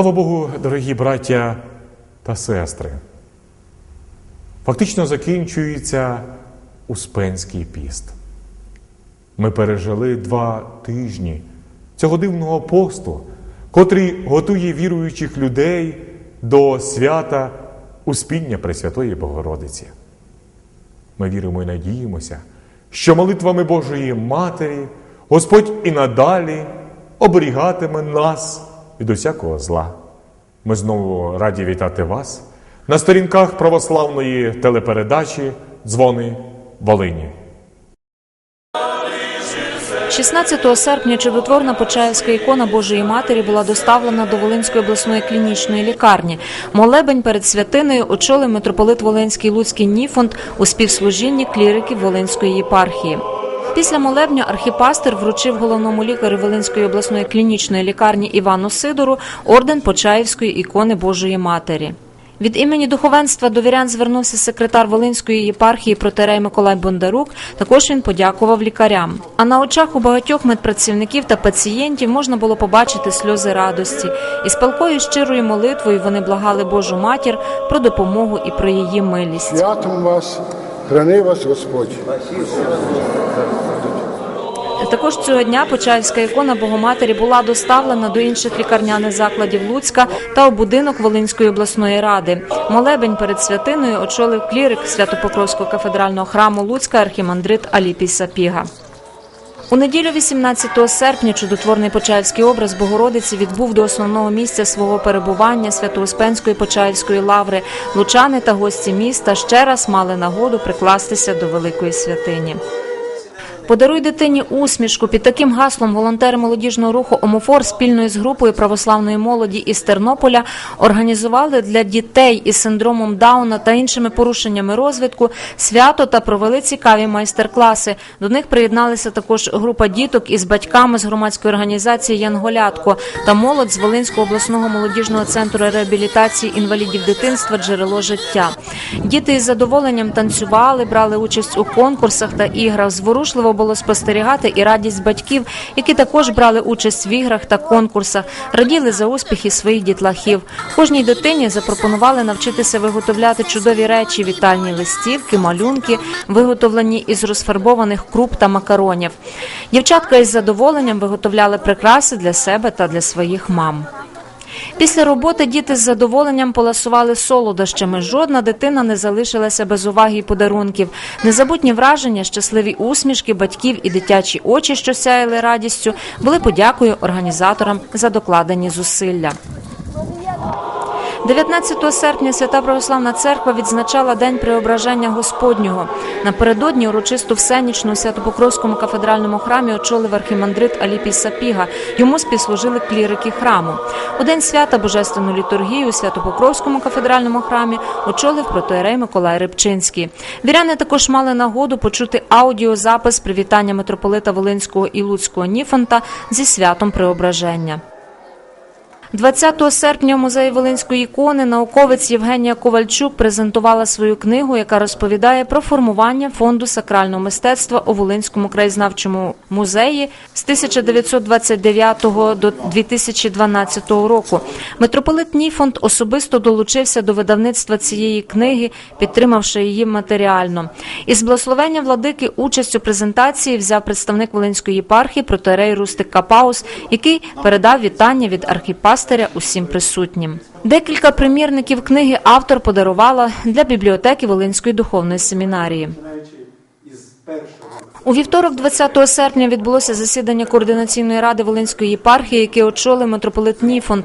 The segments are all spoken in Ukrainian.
Слава Богу, дорогі браття та сестри. Фактично закінчується Успенський піст. Ми пережили два тижні цього дивного посту, котрий готує віруючих людей до свята Успіння Пресвятої Богородиці. Ми віримо і надіємося, що молитвами Божої Матері Господь і надалі оберігатиме нас від усякого зла. Ми знову раді вітати вас на сторінках православної телепередачі Дзвони Волині. 16 серпня чудотворна Почаївська ікона Божої Матері була доставлена до Волинської обласної клінічної лікарні. Молебень перед святиною очолив митрополит Волинський Луцький Ніфонд у співслужінні кліриків Волинської єпархії. Після молебня архіпастир вручив головному лікарю Волинської обласної клінічної лікарні Івану Сидору орден Почаївської ікони Божої Матері. Від імені духовенства до вірян звернувся секретар Волинської єпархії протерей Миколай Бондарук. Також він подякував лікарям. А на очах у багатьох медпрацівників та пацієнтів можна було побачити сльози радості. І з палкою щирою молитвою вони благали Божу матір про допомогу і про її милість. Святом вас, храни вас Господь. Також цього дня Почаївська ікона Богоматері була доставлена до інших лікарняних закладів Луцька та у будинок Волинської обласної ради. Молебень перед святиною очолив клірик Святопокровського кафедрального храму Луцька архімандрит Аліпій Сапіга. У неділю 18 серпня чудотворний Почаївський образ Богородиці відбув до основного місця свого перебування Свято-Успенської Почаївської лаври. Лучани та гості міста ще раз мали нагоду прикластися до великої святині. Подаруй дитині усмішку під таким гаслом волонтери молодіжного руху Омофор спільно з групою православної молоді із Тернополя організували для дітей із синдромом Дауна та іншими порушеннями розвитку свято та провели цікаві майстер-класи. До них приєдналися також група діток із батьками з громадської організації Янголятко та молодь з Волинського обласного молодіжного центру реабілітації інвалідів дитинства Джерело життя. Діти із задоволенням танцювали, брали участь у конкурсах та іграх. Зворушливо було спостерігати і радість батьків, які також брали участь в іграх та конкурсах, раділи за успіхи своїх дітлахів. Кожній дитині запропонували навчитися виготовляти чудові речі, вітальні листівки, малюнки, виготовлені із розфарбованих круп та макаронів. Дівчатка із задоволенням виготовляли прикраси для себе та для своїх мам. Після роботи діти з задоволенням поласували солодощами. Жодна дитина не залишилася без уваги і подарунків. Незабутні враження, щасливі усмішки батьків і дитячі очі, що сяяли радістю, були подякою організаторам за докладені зусилля. 19 серпня Свята Православна Церква відзначала День Преображення Господнього. Напередодні урочисту всенічну у Святопокровському кафедральному храмі очолив архімандрит Аліпій Сапіга. Йому співслужили клірики храму. У день свята Божественну літургію у Святопокровському кафедральному храмі очолив протоєрей Миколай Рибчинський. Віряни також мали нагоду почути аудіозапис привітання митрополита Волинського і Луцького Ніфонта зі святом Преображення. 20 серпня у музеї Волинської ікони науковець Євгенія Ковальчук презентувала свою книгу, яка розповідає про формування фонду сакрального мистецтва у Волинському краєзнавчому музеї з 1929 до 2012 року. Митрополит Ніфонд особисто долучився до видавництва цієї книги, підтримавши її матеріально. Із благословення владики участь у презентації взяв представник Волинської єпархії протерей Рустик Капаус, який передав вітання від архіпастиря усім присутнім. Декілька примірників книги автор подарувала для бібліотеки Волинської духовної семінарії. У вівторок, 20 серпня, відбулося засідання координаційної ради Волинської єпархії, яке очолив митрополит Ніфонд.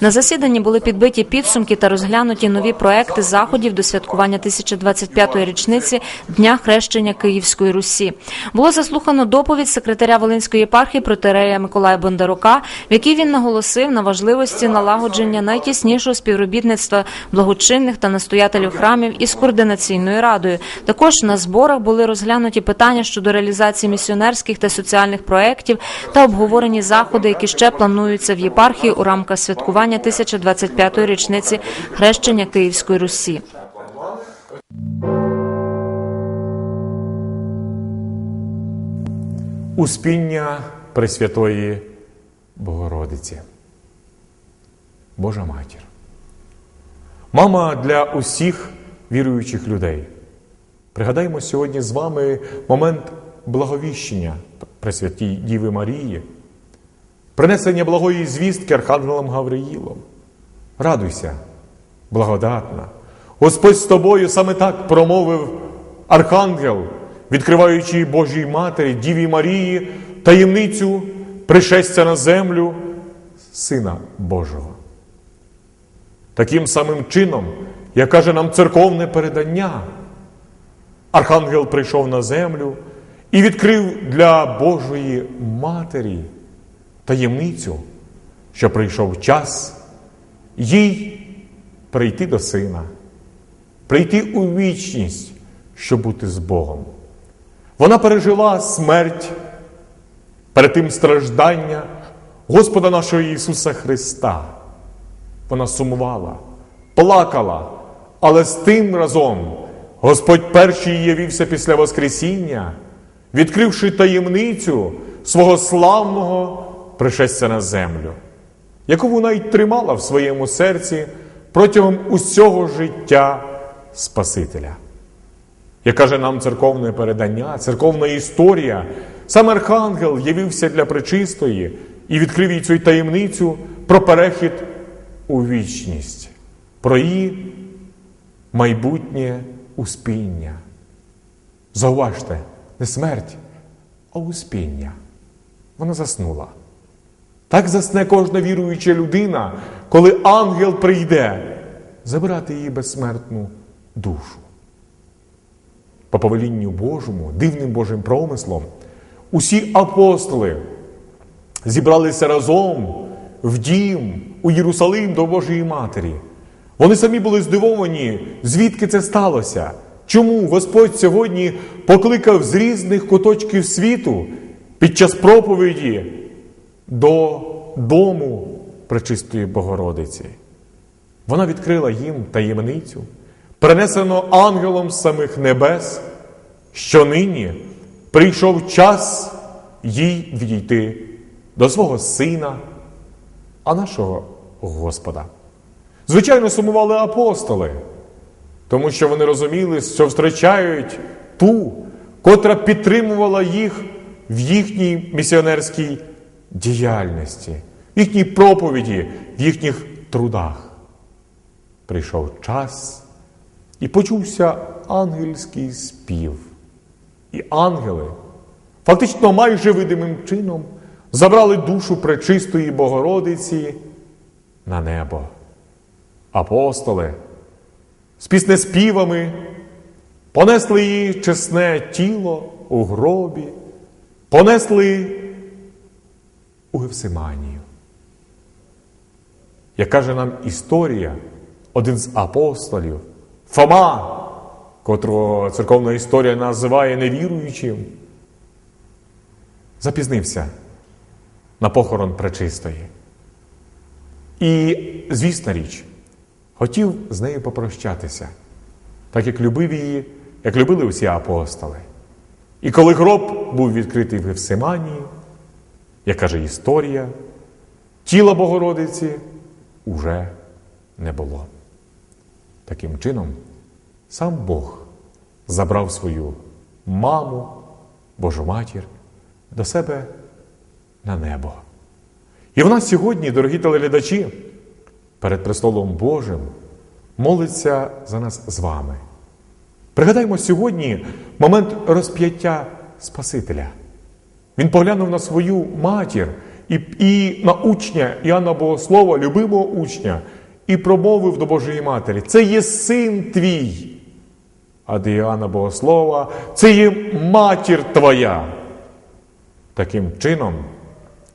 На засіданні були підбиті підсумки та розглянуті нові проекти заходів до святкування 1025-ї річниці Дня хрещення Київської Русі. Було заслухано доповідь секретаря Волинської єпархії протерея Миколая Бондарука, в якій він наголосив на важливості налагодження найтіснішого співробітництва благочинних та настоятелів храмів із координаційною радою. Також на зборах були розглянуті питання щодо реалізації місіонерських та соціальних проєктів та обговорені заходи, які ще плануються в єпархії у рамках святкування 1025-ї річниці хрещення Київської Русі. Успіння Пресвятої Богородиці. Божа матір. Мама для усіх віруючих людей. Пригадаємо сьогодні з вами момент благовіщення Пресвятій Діви Марії, принесення благої звістки Архангелом Гавриїлом. Радуйся, благодатна. Господь з тобою саме так промовив Архангел, відкриваючи Божій Матері, Діві Марії, таємницю пришестя на землю Сина Божого. Таким самим чином, як каже нам церковне передання, Архангел прийшов на землю і відкрив для Божої Матері таємницю, що прийшов час їй прийти до Сина, прийти у вічність, щоб бути з Богом. Вона пережила смерть, перед тим страждання Господа нашого Ісуса Христа. Вона сумувала, плакала, але з тим разом Господь перший явився після Воскресіння, відкривши таємницю свого славного пришестя на землю, яку вона й тримала в своєму серці протягом усього життя Спасителя. Як каже нам церковне передання, церковна історія, сам Архангел явився для пречистої і відкрив їй цю таємницю про перехід у вічність, про її майбутнє успіння. Зауважте, не смерть, а успіння. Вона заснула. Так засне кожна віруюча людина, коли ангел прийде забирати її безсмертну душу. По повелінню Божому, дивним Божим промислом, усі апостоли зібралися разом в дім у Єрусалим до Божої Матері. Вони самі були здивовані, звідки це сталося. Чому Господь сьогодні покликав з різних куточків світу під час проповіді до дому Пречистої Богородиці? Вона відкрила їм таємницю, принесено ангелом самих небес, що нині прийшов час їй відійти до свого Сина, а нашого Господа. Звичайно, сумували апостоли, тому що вони розуміли, що втрачають ту, котра підтримувала їх в їхній місіонерській діяльності, в їхній проповіді, в їхніх трудах. Прийшов час і почувся ангельський спів. І ангели, фактично майже видимим чином, забрали душу пречистої Богородиці на небо. Апостоли з піснеспівами понесли її чесне тіло у гробі, понесли у Гевсиманію. Як каже нам історія, один з апостолів, Фома, котрого церковна історія називає невіруючим, запізнився на похорон пречистої. І, звісна річ, хотів з нею попрощатися, так як любив її, як любили усі апостоли. І коли гроб був відкритий в Гефсиманії, як каже історія, тіла Богородиці уже не було. Таким чином, сам Бог забрав свою маму, Божу матір, до себе на небо. І вона сьогодні, дорогі телеглядачі, перед престолом Божим молиться за нас з вами. Пригадаймо сьогодні момент розп'яття Спасителя. Він поглянув на свою матір і, і на учня Іоанна Богослова, любимого учня, і промовив до Божої Матері: Це є син твій. А до Іоанна Богослова, це є матір твоя. Таким чином,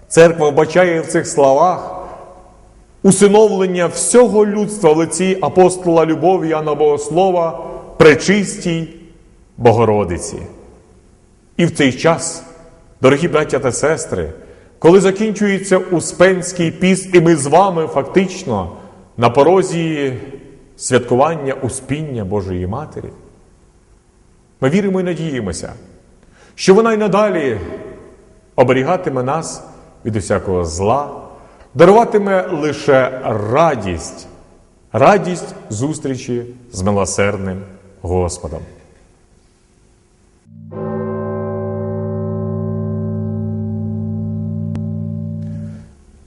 церква вбачає в цих словах усиновлення всього людства в лиці апостола любові Іоанна Богослова пречистій Богородиці. І в цей час, дорогі браття та сестри, коли закінчується Успенський піст, і ми з вами фактично на порозі святкування успіння Божої Матері, ми віримо і надіємося, що вона й надалі оберігатиме нас від усякого зла, даруватиме лише радість, радість зустрічі з милосердним Господом.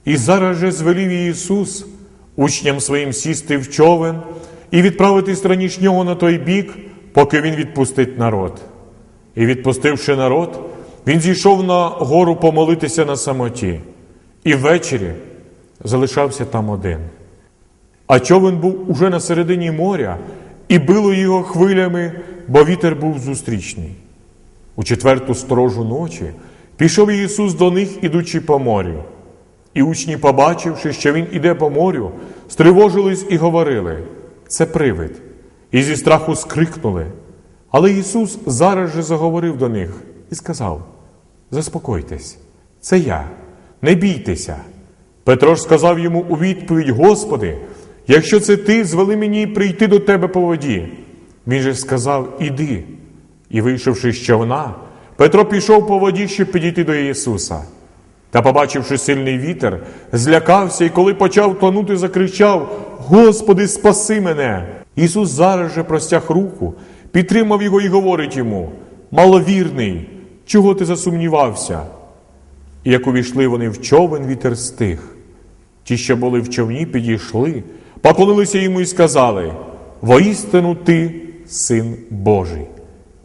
І зараз же звелів Ісус учням своїм сісти в човен і відправитись раніше нього на той бік, поки Він відпустить народ. І відпустивши народ, він зійшов на гору помолитися на самоті, і ввечері залишався там один. А човен був уже на середині моря, і било його хвилями, бо вітер був зустрічний. У четверту сторожу ночі пішов Ісус до них, ідучи по морю. І учні, побачивши, що він іде по морю, стривожились і говорили це привид, і зі страху скрикнули. Але Ісус зараз же заговорив до них і сказав: Заспокойтесь, це я, не бійтеся. Петро ж сказав йому у відповідь: Господи, якщо це ти, звели мені прийти до тебе по воді. Він же сказав: Іди. І, вийшовши з човна, Петро пішов по воді, щоб підійти до Ісуса. Та, побачивши сильний вітер, злякався і коли почав тонути, закричав: Господи, спаси мене! Ісус зараз же простяг руку, підтримав його і говорить йому: Маловірний, чого ти засумнівався? І як увійшли вони в човен, вітер стих. Ті, що були в човні, підійшли, поклонилися йому і сказали: Воістину ти, син Божий.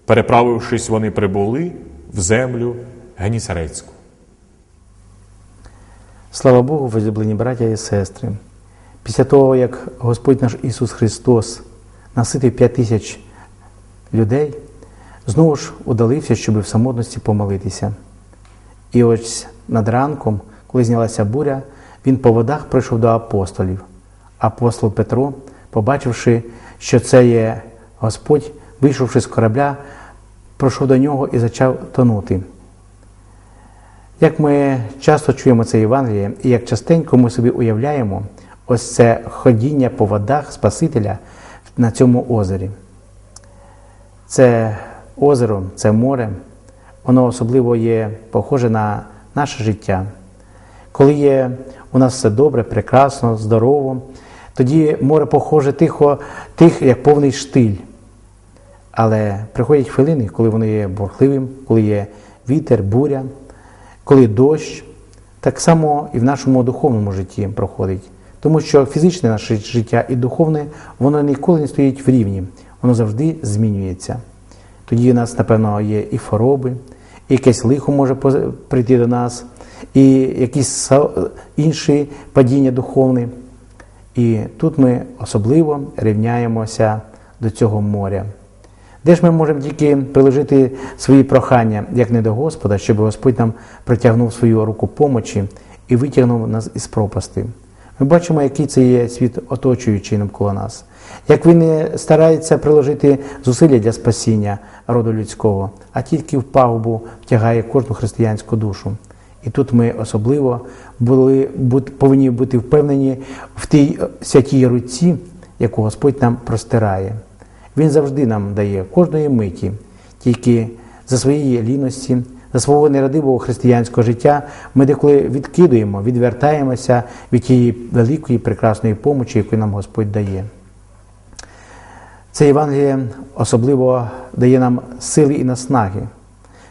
Переправившись, вони прибули в землю Генісарецьку. Слава Богу, возлюблені браття і сестри. Після того, як Господь наш Ісус Христос наситив п'ять тисяч людей, знову ж удалився, щоб в самотності помолитися. І ось над ранком, коли знялася буря, він по водах прийшов до апостолів. Апостол Петро, побачивши, що це є Господь, вийшовши з корабля, прийшов до нього і почав тонути. Як ми часто чуємо це Євангеліє, і як частенько ми собі уявляємо ось це ходіння по водах Спасителя на цьому озері. Це озеро, це море, воно особливо є похоже на наше життя. Коли є у нас все добре, прекрасно, здорово, тоді море похоже тихо, тих, як повний штиль. Але приходять хвилини, коли воно є бурхливим, коли є вітер, буря, коли дощ, так само і в нашому духовному житті проходить. Тому що фізичне наше життя і духовне, воно ніколи не стоїть в рівні, воно завжди змінюється. Тоді у нас, напевно, є і хвороби, і якесь лихо може прийти до нас, і якісь інші падіння духовні. І тут ми особливо рівняємося до цього моря. Де ж ми можемо тільки приложити свої прохання, як не до Господа, щоб Господь нам притягнув свою руку помочі і витягнув нас із пропасти. Ми бачимо, який це є світ оточуючий навколо нас, як він старається приложити зусилля для спасіння роду людського, а тільки в пагубу втягає кожну християнську душу. І тут ми особливо були, повинні бути впевнені в тій е, святій руці, яку Господь нам простирає. Він завжди нам дає кожної миті, тільки за своєї ліності, за свого нерадивого християнського життя ми деколи відкидуємо, відвертаємося від тієї великої прекрасної помочі, яку нам Господь дає. Це Євангеліє особливо дає нам сили і наснаги,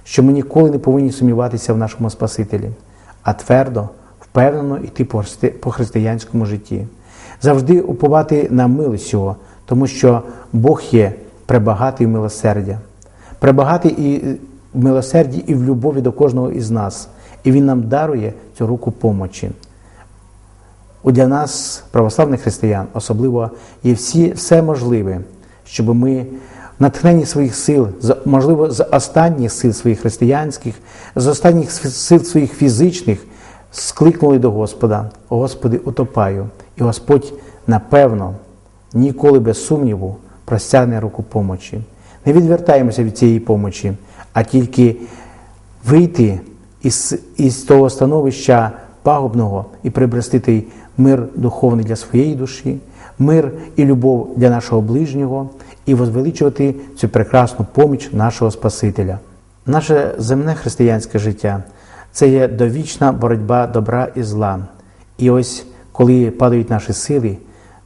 що ми ніколи не повинні сумніватися в нашому Спасителі, а твердо, впевнено йти по християнському житті, завжди уповати на милість Його, тому що Бог є пребагатий в милосердя, пребагатий і в милосерді і в любові до кожного із нас, і Він нам дарує цю руку помочі. У для нас, православних християн, особливо є всі, все можливе, щоб ми натхненні своїх сил, можливо, з останніх сил своїх християнських, з останніх сил своїх фізичних, скликнули до Господа: Господи, утопаю. І Господь, напевно, ніколи без сумніву простягне руку помочі. Не відвертаємося від цієї помочі, а тільки вийти із, із того становища пагубного і приобрести той мир духовний для своєї душі, мир і любов для нашого ближнього, і возвеличувати цю прекрасну поміч нашого Спасителя. Наше земне християнське життя це є довічна боротьба добра і зла. І ось коли падають наші сили,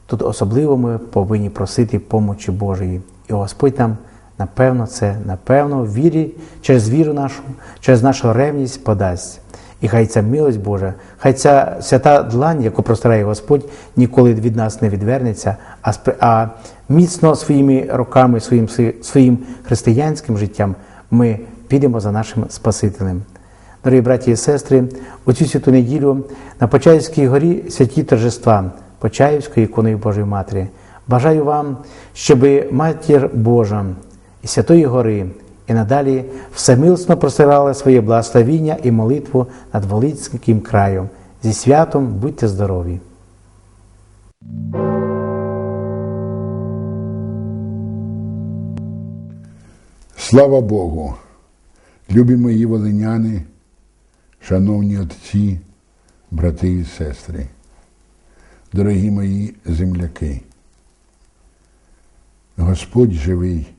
тут особливо ми повинні просити помочі Божої. І Господь нам, напевно, це, напевно, в вірі, через віру нашу, через нашу ревність подасть. І хай ця милость Божа, хай ця свята длань, яку простирає Господь, ніколи від нас не відвернеться, а, а міцно своїми руками, своїм, своїм християнським життям ми підемо за нашим Спасителем. Дорогі браті і сестри, у цю святу неділю на Почаївській горі святі торжества Почаївської ікони Божої Матері. Бажаю вам, щоб Матір Божа і Святої Гори і надалі всемилсно простирала своє благословіння і молитву над Волинським краєм. Зі святом будьте здорові! Слава Богу! Любі мої волиняни, шановні отці, брати і сестри, дорогі мої земляки. Господь живий,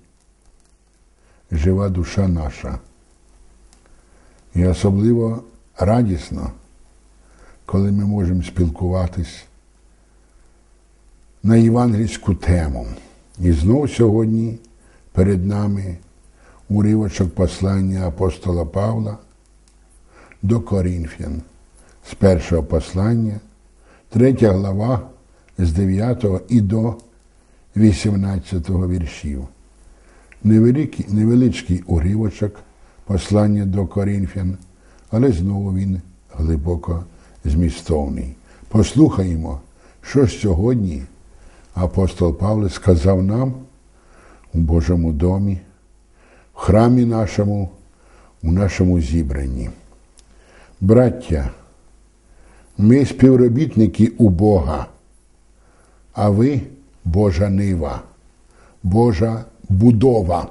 жива душа наша. І особливо радісно, коли ми можемо спілкуватись на євангельську тему. І знов сьогодні перед нами уривочок послання апостола Павла до Корінфян з першого послання, третя глава з 9 і до 18 віршів. Невеликий, невеличкий уривочок послання до Корінфян, але знову він глибоко змістовний. Послухаємо, що сьогодні апостол Павло сказав нам у Божому домі, в храмі нашому, у нашому зібранні. Браття, ми співробітники у Бога, а ви Божа нива, Божа будова.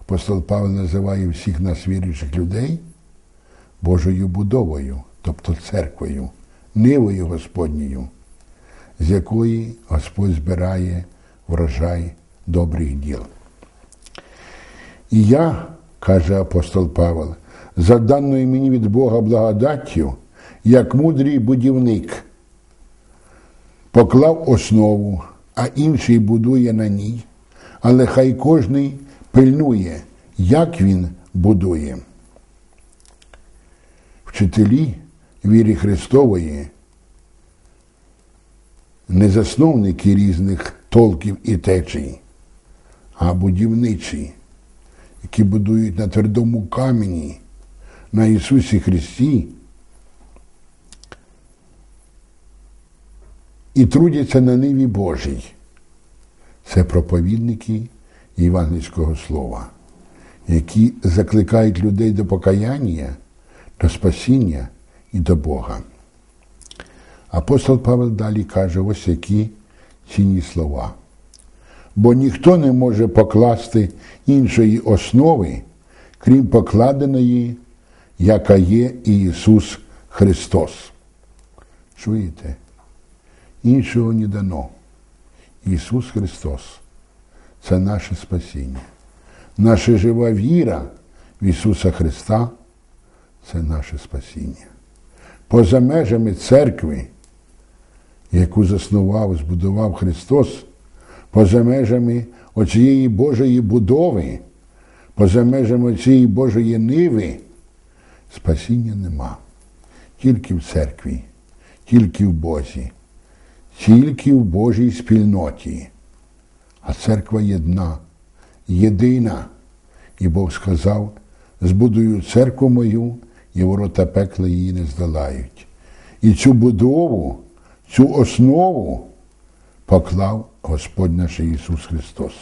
Апостол Павло називає всіх нас віруючих людей Божою будовою, тобто церквою, нивою Господньою, з якої Господь збирає врожай добрих діл. І я, каже апостол Павел, за даною мені від Бога благодаттю, як мудрий будівник, поклав основу, а інший будує на ній, але хай кожний пильнує, як він будує. Вчителі віри Христової, не засновники різних толків і течій, а будівничі, які будують на твердому камені, на Ісусі Христі і трудяться на ниві Божій. Це проповідники євангельського слова, які закликають людей до покаяння, до спасіння і до Бога. Апостол Павел далі каже ось які цінні слова. Бо ніхто не може покласти іншої основи, крім покладеної, яка є Ісус Христос. Чуєте? Іншого не дано. Ісус Христос це наше спасіння. Наша жива віра в Ісуса Христа це наше спасіння. Поза межами церкви, яку заснував, збудував Христос, поза межами оцієї Божої будови, поза межами цієї Божої ниви, спасіння нема. Тільки в церкві, тільки в Бозі, тільки в Божій спільноті. А церква єдна, єдина. І Бог сказав: збудую церкву мою, і ворота пекла її не здолають. І цю будову, цю основу поклав Господь наш Ісус Христос.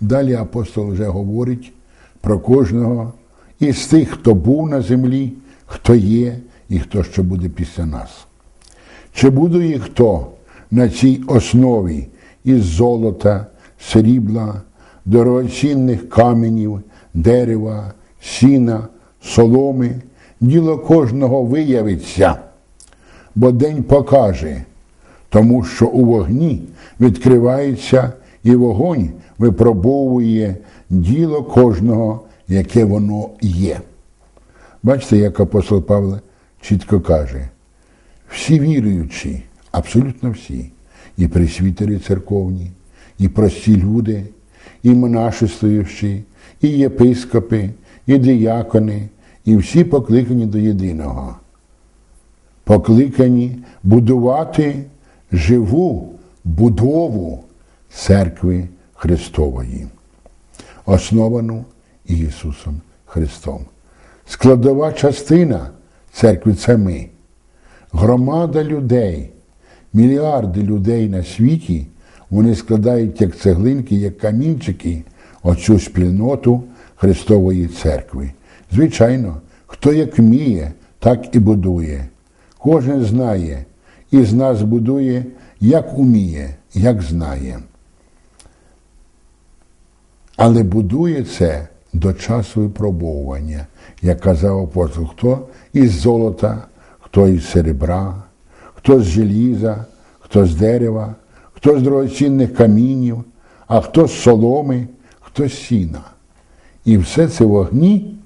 Далі апостол вже говорить про кожного із тих, хто був на землі, хто є і хто ще буде після нас. Чи будує хто на цій основі із золота, срібла, дорогоцінних каменів, дерева, сіна, соломи, діло кожного виявиться, бо день покаже, тому що у вогні відкривається і вогонь випробовує діло кожного, яке воно є. Бачите, як апостол Павло чітко каже, всі віруючі, абсолютно всі, і пресвітери церковні, і прості люди, і монашествуючі, і єпископи, і диякони, і всі покликані до єдиного. Покликані будувати живу будову церкви Христової, основану Ісусом Христом. Складова частина церкви це ми. Громада людей, мільярди людей на світі, вони складають як цеглинки, як камінчики оцю спільноту Христової церкви. Звичайно, хто як вміє, так і будує. Кожен знає і з нас будує, як уміє, як знає. Але будує це до часу випробовування, як казав апостол, хто із золота, хто із серебра, хто з желіза, хто з дерева, хто з дорогоцінних камінів, а хто з соломи, хто з сіна. І все це вогні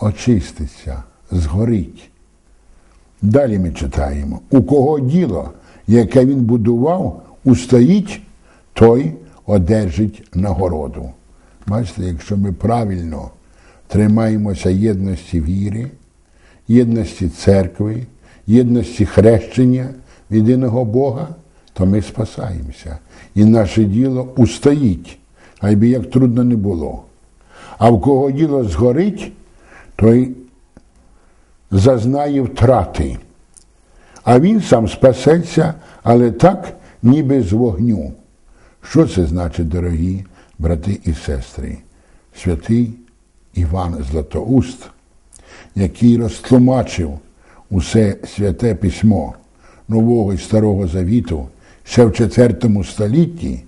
очиститься, згорить. Далі ми читаємо, у кого діло, яке він будував, устоїть, той одержить нагороду. Бачите, якщо ми правильно тримаємося єдності віри, єдності церкви, єдності хрещення єдиного Бога, то ми спасаємося. І наше діло устоїть, хай би як трудно не було. А в кого діло згорить, той зазнає втрати. А він сам спасеться, але так, ніби з вогню. Що це значить, дорогі брати і сестри? Святий Іван Златоуст, який розтлумачив усе святе письмо Нового і Старого Завіту ще в IV столітті,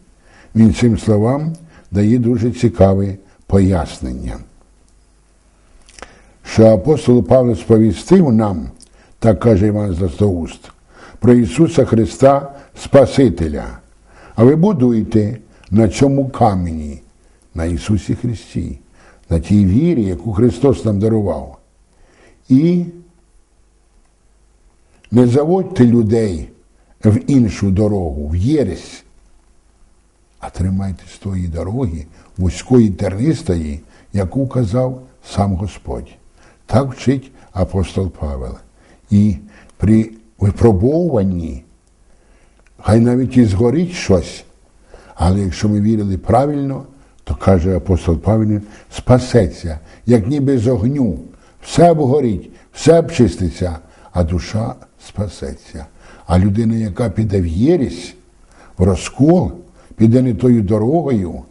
він цим словам дає дуже цікаве пояснення. Що апостол Павло сповістив нам, так каже Іван Златоуст, про Ісуса Христа Спасителя. А ви будуєте на цьому камені, на Ісусі Христі, на тій вірі, яку Христос нам дарував. І не заводьте людей в іншу дорогу, в єресь, а тримайтесь тої дороги, вузької тернистої, яку казав сам Господь. Так вчить апостол Павел. І при випробовуванні, хай навіть і згорить щось, але якщо ми вірили правильно, то каже апостол Павел, спасеться, як ніби з огню. Все обгорить, все обчиститься, а душа спасеться. А людина, яка піде в єрість, в розкол, піде не тою дорогою,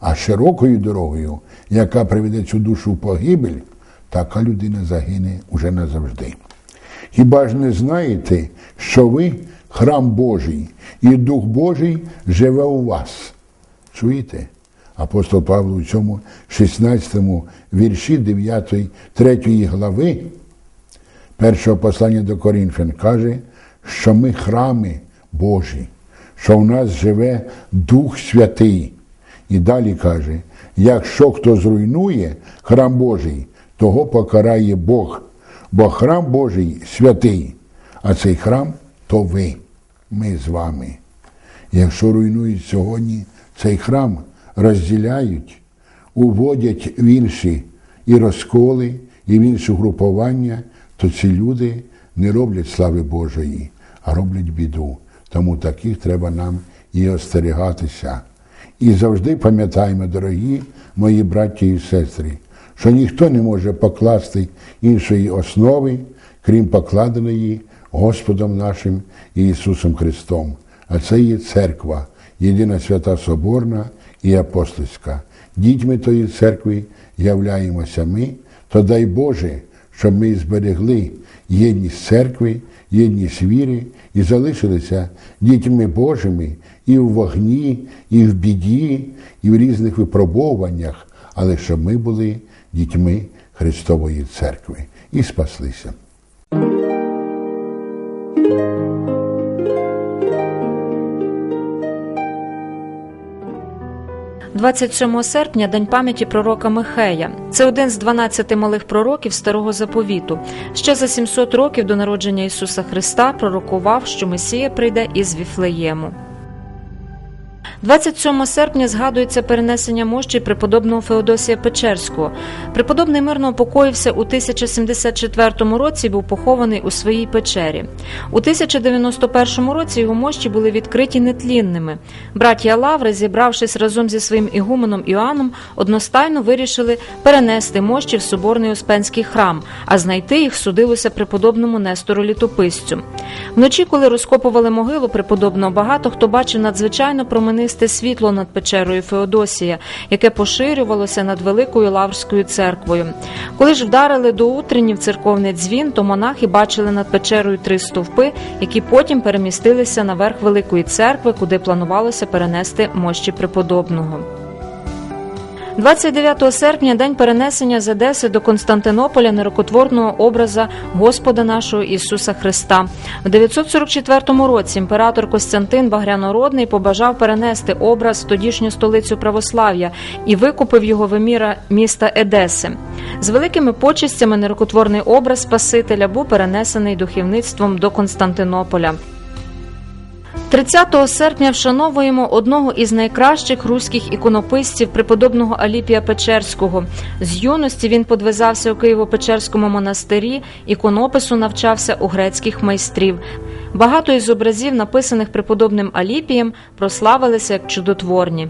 а широкою дорогою, яка приведе цю душу в погибель, така людина загине уже назавжди. Хіба ж не знаєте, що ви храм Божий, і Дух Божий живе у вас? Чуєте? Апостол Павло у цьому 16 вірші 9, 3 глави першого послання до Корінфян каже, що ми храми Божі, що в нас живе Дух Святий. І далі каже, якщо хто зруйнує храм Божий, того покарає Бог, бо храм Божий святий, а цей храм то ви, ми з вами. Якщо руйнують сьогодні цей храм, розділяють, уводять в інші і розколи, і в інші групування, то ці люди не роблять слави Божої, а роблять біду. Тому таких треба нам і остерігатися. І завжди пам'ятаємо, дорогі мої браті і сестри, що ніхто не може покласти іншої основи, крім покладеної Господом нашим Ісусом Христом. А це є церква, єдина свята Соборна і апостольська. Дітьми тої церкви являємося ми, то дай Боже, щоб ми зберегли єдність церкви, єдність віри і залишилися дітьми Божими і в вогні, і в біді, і в різних випробуваннях, але щоб ми були дітьми Христової церкви і спаслися. 27 серпня день пам'яті пророка Михея. Це один з 12 малих пророків старого заповіту. Ще за 700 років до народження Ісуса Христа пророкував, що Месія прийде із Віфлеєму. 27 серпня згадується перенесення мощі преподобного Феодосія Печерського. Преподобний мирно упокоївся у 1074 році і був похований у своїй печері. У 1091 році його мощі були відкриті нетлінними. Браття Лаври, зібравшись разом зі своїм ігуменом Іоанном, одностайно вирішили перенести мощі в соборний Успенський храм, а знайти їх судилося преподобному Нестору Літописцю. Вночі, коли розкопували могилу преподобного, багато хто бачив надзвичайно променисте світло над печерою Феодосія, яке поширювалося над великою лаврською церквою. Коли ж вдарили до утреннів церковний дзвін, то монахи бачили над печерою три стовпи, які потім перемістилися наверх великої церкви, куди планувалося перенести мощі преподобного. 29 серпня день перенесення з Одеси до Константинополя нерокотворного образа Господа нашого Ісуса Христа. В 944 році імператор Костянтин Багрянородний побажав перенести образ в тодішню столицю православ'я і викупив його в еміра міста Едеси. З великими почестями нерокотворний образ Спасителя був перенесений духовництвом до Константинополя. 30 серпня вшановуємо одного із найкращих руських іконописців преподобного Аліпія Печерського. З юності він подвизався у Києво-Печерському монастирі, іконопису навчався у грецьких майстрів. Багато із образів, написаних преподобним Аліпієм, прославилися як чудотворні.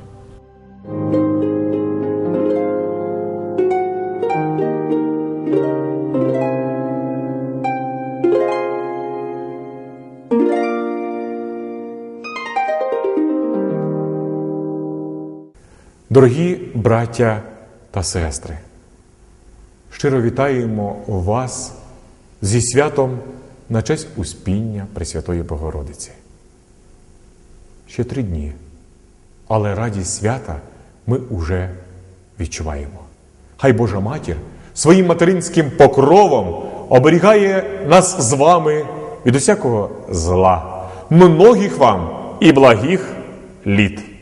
Дорогі браття та сестри, щиро вітаємо вас зі святом на честь успіння Пресвятої Богородиці. Ще три дні, але радість свята ми уже відчуваємо. Хай Божа Матір своїм материнським покровом оберігає нас з вами від усякого зла, многих вам і благих літ.